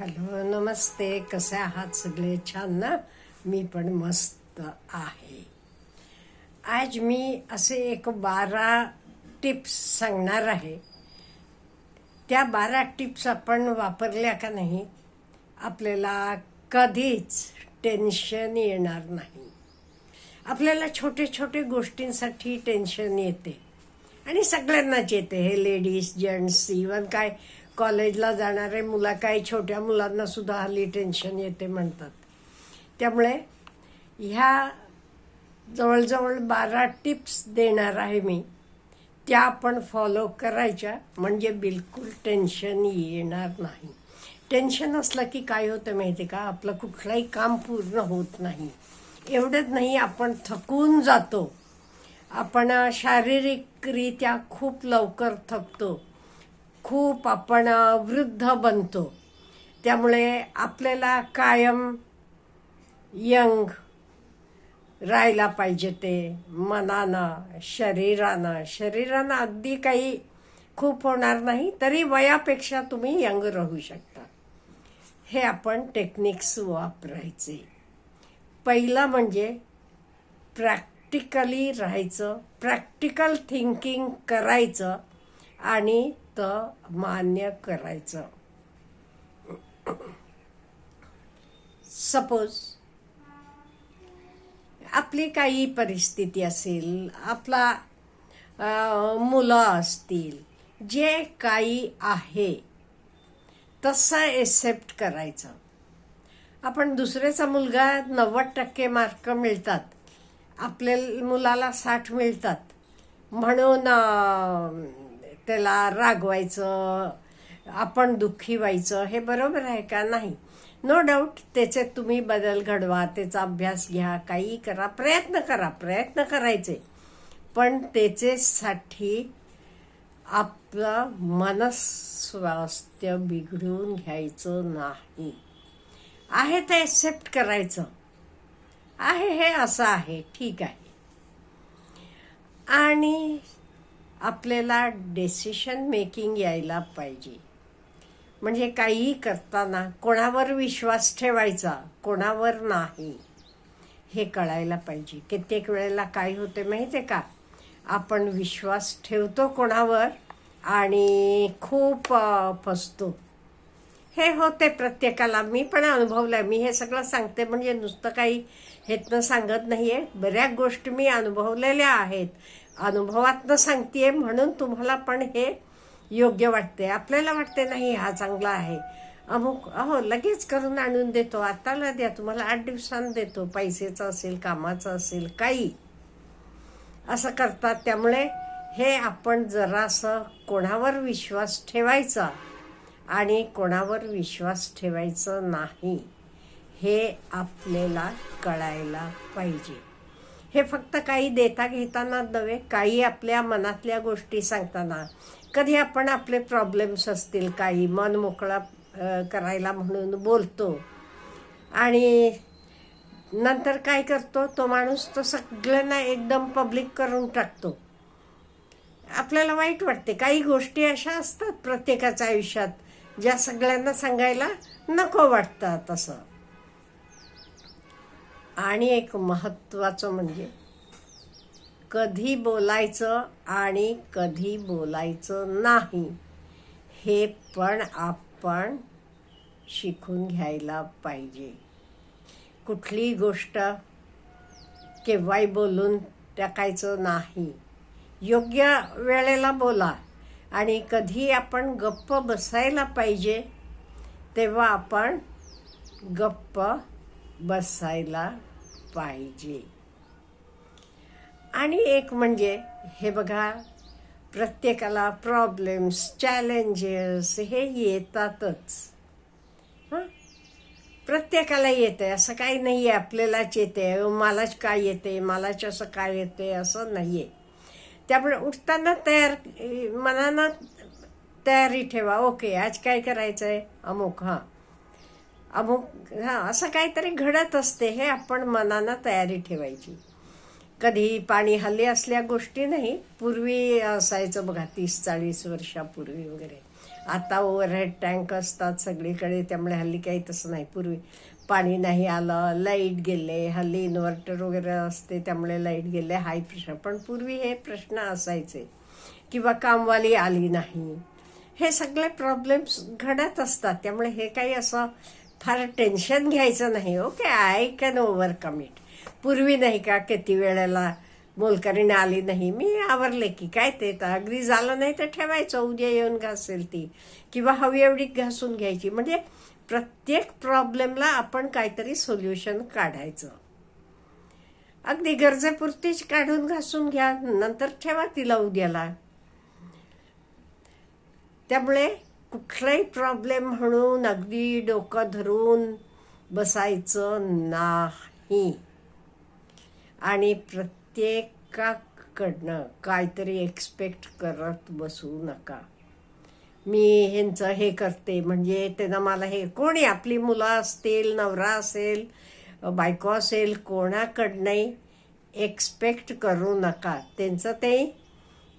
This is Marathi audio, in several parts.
हॅलो नमस्ते. कसे आहात सगळे? छान ना? मी पण मस्त आहे. आज मी असे एक बारा टिप्स सांगणार आहे. त्या बारा टिप्स आपण वापरल्या का नाही आपल्याला कधीच टेन्शन येणार नाही. आपल्याला छोटे छोटे गोष्टींसाठी टेन्शन येते. आणि सगळ्यांनाच येते. हे लेडीज जेंट्स इवन काय कॉलेजला जाणारे मुलं काय छोट्या मुलांना सुद्धा हल्ली टेन्शन येते म्हणतात. त्यामुळे ह्या जवळजवळ बारा टिप्स देणार आहे मी. त्या आपण फॉलो करायच्या. म्हणजे बिलकुल टेन्शन येणार नाही. टेन्शन असलं की काय होतं माहिती का? आपलं कुठलंही काम पूर्ण होत नाही. एवढंच नाही आपण थकून जातो. आपण शारीरिकरित्या खूप लवकर थकतो. खूप आपण वृद्ध बनतो. त्यामुळे आपल्याला कायम यंग राहायला पाहिजे ते मनानं शरीरानं. शरीरानं अगदी काही खूप होणार नाही तरी वयापेक्षा तुम्ही यंग राहू शकता. हे आपण टेक्निक्स वापरायचे. पहिलं म्हणजे प्रॅक्टिकली राहायचं प्रॅक्टिकल थिंकिंग करायचं आणि फक्त मान्य करायचं. सपोज आपली काही परिस्थिती असेल आपला मुलं असतील जे काही आहे तसं एक्सेप्ट करायचं. आपण दुसऱ्याचा मुलगा नव्वद टक्के मार्क मिळतात. आपल्या मुलाला साठ मिळतात. म्हणून त्याला रागवायचं आपण दुःखी व्हायचं हे बरोबर आहे का? नाही. नो डाऊट त्याचे तुम्ही बदल घडवा त्याचा अभ्यास घ्या काही करा प्रयत्न करा प्रयत्न करायचे. पण त्याच्यासाठी आपलं मनस्वास्थ्य बिघडून घ्यायचं नाही. आहे ते एक्सेप्ट करायचं. आहे हे असं आहे ठीक आहे. आणि आपल्याला डेसिशन मेकिंग यायला पाहिजे. म्हणजे काहीही करताना कोणावर विश्वास ठेवायचा कोणावर नाही हे कळायला पाहिजे. कित्येक वेळेला काय होते माहिती आहे का? आपण विश्वास ठेवतो कोणावर आणि खूप फसतो. हे होते प्रत्येकाला. मी पण अनुभवलंय. मी हे सगळं सांगते म्हणजे नुसतं काही हेतनं सांगत नाही आहे बऱ्याच गोष्टी मी अनुभवलेल्या आहेत. अनुभवातनं सांगते म्हणून तुम्हाला पण हे योग्य वाटते आपल्याला वाटते नाही हा चांगला आहे. अमुक अहो लगेच करून आणून देतो. आत्ताला द्या तुम्हाला आठ दिवसांना देतो. पैसेचं असेल कामाचं असेल काही. असं करतात. त्यामुळे हे आपण जरासं कोणावर विश्वास ठेवायचा आणि कोणावर विश्वास ठेवायचं नाही हे आपल्याला कळायला पाहिजे. हे फक्त काही देता घेताना नव्हे काही आपल्या मनातल्या गोष्टी सांगताना. कधी आपण आपले प्रॉब्लेम्स असतील काही मन मोकळा करायला म्हणून बोलतो. आणि नंतर काय करतो तो माणूस तो सगळ्यांना एकदम पब्लिक करून टाकतो. आपल्याला वाईट वाटते. काही गोष्टी अशा असतात प्रत्येकाच्या आयुष्यात ज्या सगळ्यांना सांगायला नको वाटतं असं. आणि एक महत्त्वाचं म्हणजे कधी बोलायचं आणि कधी बोलायचं नाही हे पण आपण शिकून घ्यायला पाहिजे. कुठली गोष्ट केव्हाही बोलून टाकायचं नाही. योग्य वेळेला बोला आणि कधी आपण गप्प बसायला पाहिजे तेव्हा आपण गप्प बसायला पाहिजे. आणि एक म्हणजे हे बघा प्रत्येकाला प्रॉब्लेम्स चॅलेंजेस हे येतातच. प्रत्येकाला येते असं काही नाही आहे आपल्यालाच येते मलाच काय येते मलाच असं काय येते असं नाही आहे त्यामुळे उठताना तयार मनानं तयारी ठेवा. ओके आज काय करायचं आहे अमुक हां. अमुक हां असं काहीतरी घडत असते हे आपण मनानं तयारी ठेवायची. कधी पाणी हल्ली असल्या गोष्टी नाही पूर्वी असायचं बघा तीस चाळीस वर्षापूर्वी वगैरे. आता ओव्हरहेड टँक असतात सगळीकडे त्यामुळे हल्ली काही तसं नाही. पूर्वी पाणी नाही आलं लाइट गेले हल्ली इन्व्हर्टर वगैरे असते त्यामुळे लाइट गेले हाय प्रेशर. पण पूर्वी हे प्रश्न असायचे किंवा कामवाली आली नाही. हे सगळे प्रॉब्लेम्स घडत असतात त्यामुळे हे काही असं फार टेन्शन घ्यायचं नाही हो, okay I can overcome it पूर्वी नाही का किती वेळेला मोलकरीण आली नाही मी आवरले की काय ते तर अगदी झालं नाही तर ठेवायचं उद्या येऊन घासेल ती. किंवा हवी एवढी घासून घ्यायची. म्हणजे प्रत्येक प्रॉब्लेमला आपण काहीतरी सोल्युशन काढायचं. अगदी गरजेपुरतीच काढून घासून घ्या नंतर ठेवा तिला उद्याला. त्यामुळे कुठलाही प्रॉब्लेम म्हणून अगदी डोकं धरून बसायचं नाही. आणि प्रत्येकाकडनं काहीतरी एक्सपेक्ट करत बसू नका. मी ह्यांचं हे करते म्हणजे त्यांना मला हे कोणी आपली मुलं असतील नवरा असेल बायको असेल कोणाकडनंही एक्सपेक्ट करू नका. त्यांचं ते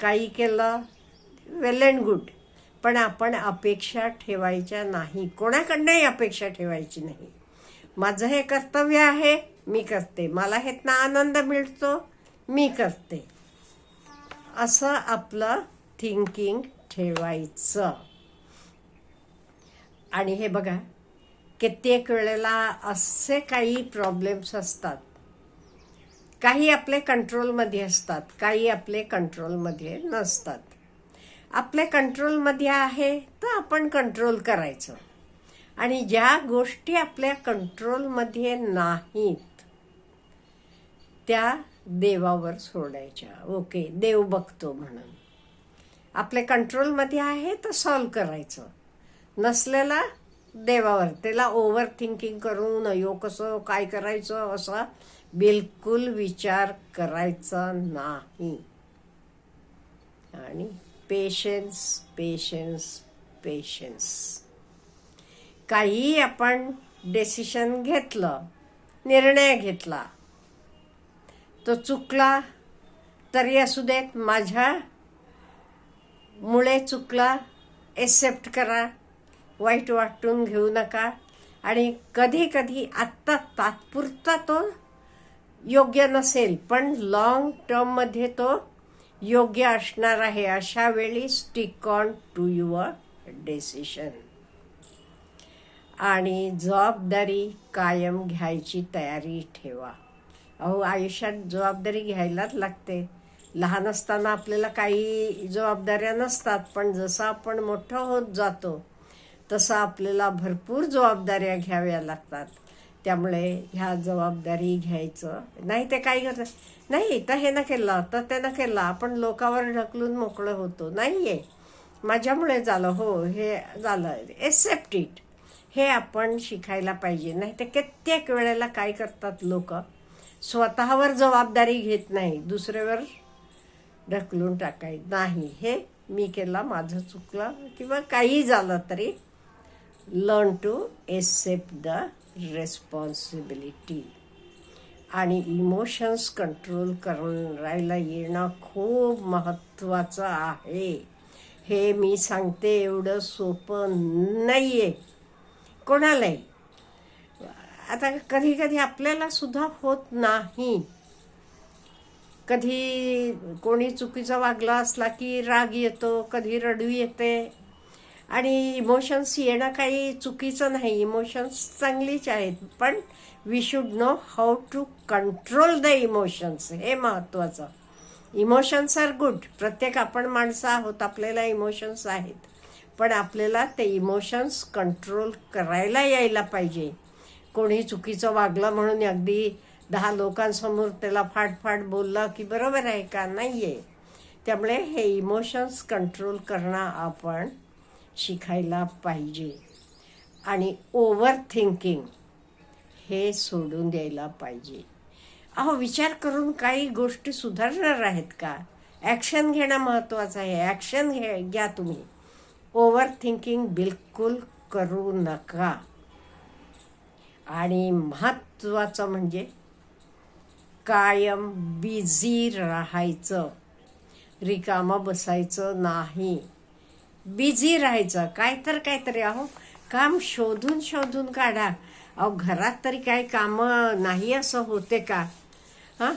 काही केलं वेल अँड गुड पण आपण अपेक्षा ठेवायच्या नाही. कोणाकडनंही अपेक्षा ठेवायची नाही? माझं हे कर्तव्य आहे मी करते. मला ह्यातनं आनंद मिळतो मी करते. असं आपलं थिंकिंग ठेवायचं. आणि हे बघा कित्येक वेळेला असे काही प्रॉब्लेम्स असतात. काही आपले कंट्रोलमध्ये असतात काही आपले कंट्रोलमध्ये नसतात. आपल्या कंट्रोलमध्ये आहे तर आपण कंट्रोल करायचं. आणि ज्या गोष्टी आपल्या कंट्रोलमध्ये नाहीत त्या देवावर सोडायच्या. ओके देव बघतो म्हणून. आपल्या कंट्रोलमध्ये आहे तर सॉल्व करायचं. नसलेला देवावर त्याला ओव्हर थिंकिंग करून अयो कसं काय करायचं असा बिलकुल विचार करायचा नाही. आणि पेशन्स पेशन्स पेशन्स काही आपण डेसिशन घेतलं निर्णय घेतला तो चुकला तरी असू देत माझ्या मुळे चुकला एक्सेप्ट करा वाईट वाटून घेऊ नका. आणि कधी कधी आत्ता तात्पुरता तो योग्य नसेल पण लॉंग टर्ममध्ये तो योग्य असणार आहे अशा वेळी stick on to your decision आणि जबाबदारी कायम घ्यायची तयारी ठेवा. अहो आयुष्यात जबाबदारी घ्यायलाच लागते. लहान असताना आपल्याला काही जबाबदाऱ्या नसतात पण जसं आपण मोठं होत जातो तसं आपल्याला भरपूर जबाबदाऱ्या घ्याव्या लागतात. त्यामुळे ह्या जबाबदारी घ्यायचं. नाही ते काही करत नाही. तर हे ना केलं तर ते ना केलं आपण लोकावर ढकलून मोकळं होतो. नाही आहे माझ्यामुळे झालं हो हे झालं. एक्सेप्ट इट हे आपण शिकायला पाहिजे. नाही तर कित्येक वेळेला काय करतात लोक? स्वतःवर जबाबदारी घेत नाही. दुसऱ्यावर ढकलून टाकाय नाही हे मी केला माझं चुकलं किंवा काही झालं तरी learn to accept the responsibility आणि इमोशन्स कंट्रोल करून राहायला येणं खूप महत्त्वाचं आहे. हे मी सांगते एवढं सोपं नाही आहे कोणालाही. आता कधी कधी आपल्याला सुद्धा होत नाही. कधी कोणी चुकीचा वागला असला की राग येतो कधी रडू येते आणि इमोशन्स येणं काही चुकीचं नाही. इमोशन्स चांगलीच आहेत पण we should know how to control the emotions हे महत्त्वाचं इमोशन्स आर गुड प्रत्येक आपण माणसं आहोत आपल्याला इमोशन्स आहेत. पण आपल्याला ते इमोशन्स कंट्रोल करायला यायला पाहिजे. कोणी चुकीचं वागलं म्हणून अगदी दहा लोकांसमोर त्याला फाटफाट बोललं की बरोबर आहे का? नाही आहे त्यामुळे हे इमोशन्स कंट्रोल करणं आपण शिकायला पाहिजे. आणि ओव्हर थिंकिंग हे सोडून द्यायला पाहिजे. अहो विचार करून काही गोष्टी सुधारणार आहेत का? ॲक्शन घेणं महत्त्वाचं आहे. ॲक्शन घे घ्या तुम्ही. ओव्हर थिंकिंग बिलकुल करू नका. आणि महत्त्वाचं म्हणजे कायम बिझी राहायचं. रिकामं बसायचं नाही. बिझी राहायचं. काय तर काहीतरी अहो काम शोधून शोधून काढा. अहो घरात तरी काही कामं नाही असं होते का? हां?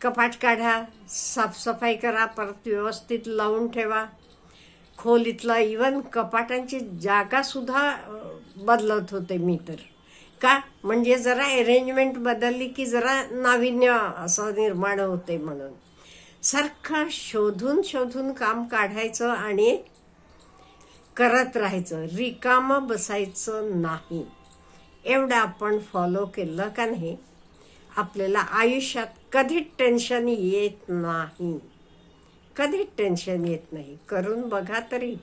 कपाट काढा साफसफाई करा परत व्यवस्थित लावून ठेवा. खोलीतला इवन कपाटांची जागासुद्धा बदलत होते मी तर. का? म्हणजे जरा अरेंजमेंट बदलली की जरा नाविन्य असं निर्माण होते म्हणून. सारखं शोधून शोधून काम काढायचं आणि करत राहायचं. रिकामं बसायचं नाही. एवढं आपण फॉलो केलं का नाही आपल्याला आयुष्यात कधीच टेन्शन येत नाही. कधीच टेन्शन येत नाही. करून बघा तरी.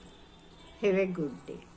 Have a good day